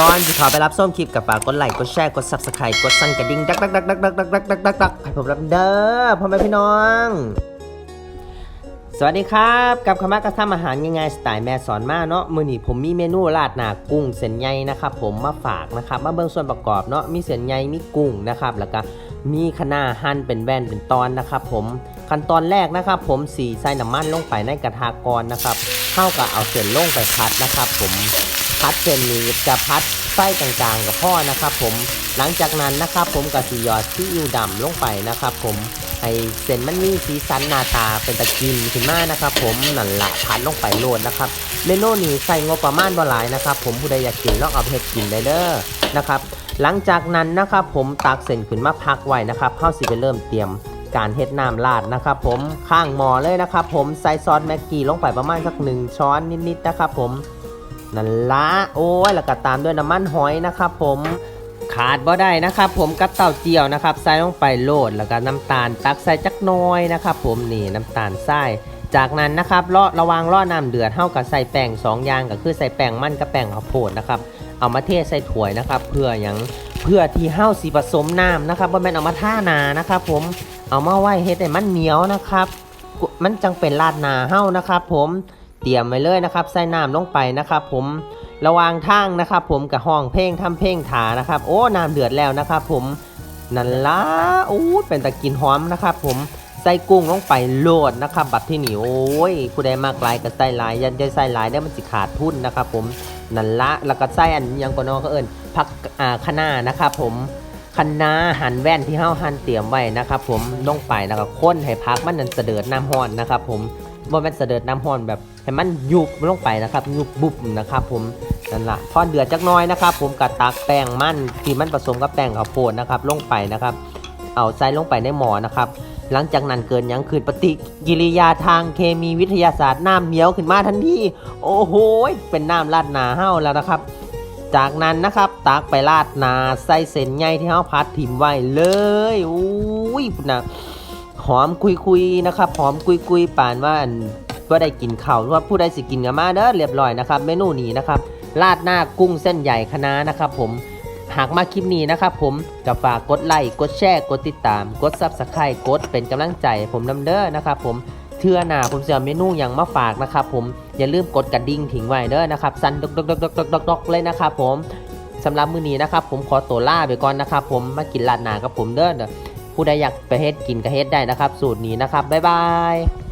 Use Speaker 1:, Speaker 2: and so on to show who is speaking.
Speaker 1: ก่อนจะขอไปรับส้มคลิปกับฝากกดไลค์กดแชร์กด subscribe กดสั่นกระดิ่งดักดักดักดักดักดักดักดักดักดักให้ผมรับเด้อพ่อแม่พี่น้อง สวัสดีครับกับคำว่ากระทำอาหารง่ายๆสไตล์แม่สอนมาเนาะมือนี้ผมมีเมนูราดหน้ากุ้งเส้นใยนะครับผมมาฝากนะครับมาเบิ่งส่วนประกอบเนาะมีเส้นใยมีกุ้งนะครับแล้วก็มีคะน้าหั่นเป็นแว่นเป็นตอนนะครับผมขั้นตอนแรกนะครับ ผมสีใส่น้ำมันลงไปในกระทะก่อนนะครับเข้ากับเอาเส้นลงไปพัดนะครับ ผม พัดเส้นนี้จะพัดไส้กลางๆ กับพ่อนะครับ ผมหลังจากนั้นนะครับ ผมกับสีหยอดซีอิ๊วดำลงไปนะครับ ผมให้เส้นมันมีสีสันหน้าตาเป็นตะกินขึ้นมานะครับ ผมนั่นละพัดลงไปโลดนะครับเมนูนี้ใส่งบประมาณบ่หลายนะครับ ผมผู้ใดอยากกินลองเอาไปเฮ็ดกินได้เด้อนะครับ หลังจากนั้นนะครับ ผมตักเส้นขึ้นมาพักไว้นะครับเข้าสิไปเริ่มเตรียมการเฮ็ดน้ำราดนะครับผมข้างหม้อเลยนะครับ ผมใส่ซอสแม็กกี้ลงไปประมาณสักหนึ่งช้อนนิดๆนะครับ ผม นั่นละโอ้ยแล้วก็ตามด้วยน้ำมันหอยนะครับผมขาดบ่ได้นะครับผมกับเต้าเจียวนะครับใส่ลงไปโลดแล้วก็น้ำตาลตักใส่จักน้อยนะครับผมนี่น้ำตาลทรายจากนั้นนะครับรอระวังรอน้ำเดือดเท่ากับใส่แป้งสองอย่างก็คือใส่แป้งมันกับแป้งข้าวโพดนะครับเอามาเทใส่ถ้วยนะครับ เพื่ออย่างเพื่อที่เฮาสีผสมน้ำนะครับบ่แม่นเอามาท่านานะครับ ผมเอามาไว้เฮ็ดให้มันเหนียวนะครับ มันจังเป็นราดนาเฮานะครับ ผม เตรียมไว้เลยนะครับใส่น้ำลงไปนะครับ ผมระวางทางนะครับ ผมกับห้องเพลงทำเพลงถานะครับ โอ้น้ำเดือดแล้วนะครับ ผมนั่นละโอ้เป็นตะกินหอมนะครับ ผมใส่กุ้งลงไปโลดนะครับบัดที่หนีโอ้ยผู้ใดมากลายก็ใส่ลายยันจะใส่ลายได้มันสิขาดทุนนะครับ ผมนั่นละแล้วก็ใส่อันยังก็นอก็เอิญผักอ่าคะน้านะครับ ผมคะน้าหั่นแว่นที่เฮาหั่นเตรียมไว้นะครับ ผมลงไปแล้วก็ค้นให้พักมันนั่นเสดิร์ดน้ำห้อนนะครับ ผม บ่แม่นเสดิร์ดน้ำห้อนแบบให้มันยุบลงไปนะครับยุบบุบนะครับ ผมนั่นละพอเดือดจักน้อยนะครับ ผมกะตักแป้งมันที่มันผสมกับแป้งข้าวโพดนะครับ ลงไปนะครับ เอาใส่ลงไปในหม้อนะครับหลังจากนั้นเกินยังคืนปฏิกิริยาทางเคมีวิทยาศาสตร์น้ำเหนียวขึ้นมาทันทีโอ้โหเป็นน้ำราดหนาเห้าแล้วนะครับ จากนั้นนะครับตักไปราดหนาใส่เส้นใยที่เฮาพัดถิ่มไว้เลยอุ้ยนะ หอมคุยๆนะครับหอมคุยๆปานว่าอันว่าได้กินข้าวว่าผู้ใดสิกินกันมาเด้อเรียบร้อยนะครับเมนูนี้นะครับราดหน้ากุ้งเส้นใหญ่คณะนะครับ ผมหากมาคลิปนี้นะครับผมก็ฝากกดไลค์กดแชร์กดติดตาม กดซับสไครต์กดเป็นกำลังใจผมนำเด้อนะครับผมเทื่อหน้าผมจะเอาเมนูอย่างมาฝากนะครับผมอย่าลืมกดกระดิ่งทิ้งไว้เด้อนะครับสั่นดกดกดกดกดกดกเลยนะครับผมสำหรับมื้อนี้นะครับผมขอตัวลาไปก่อนนะครับผมมากินราดหน้ากับผมเด้อ ผู้ใดอยากไปเฮ็ดกินก็เฮ็ดได้นะครับ สูตรนี้นะครับบ๊ายบาย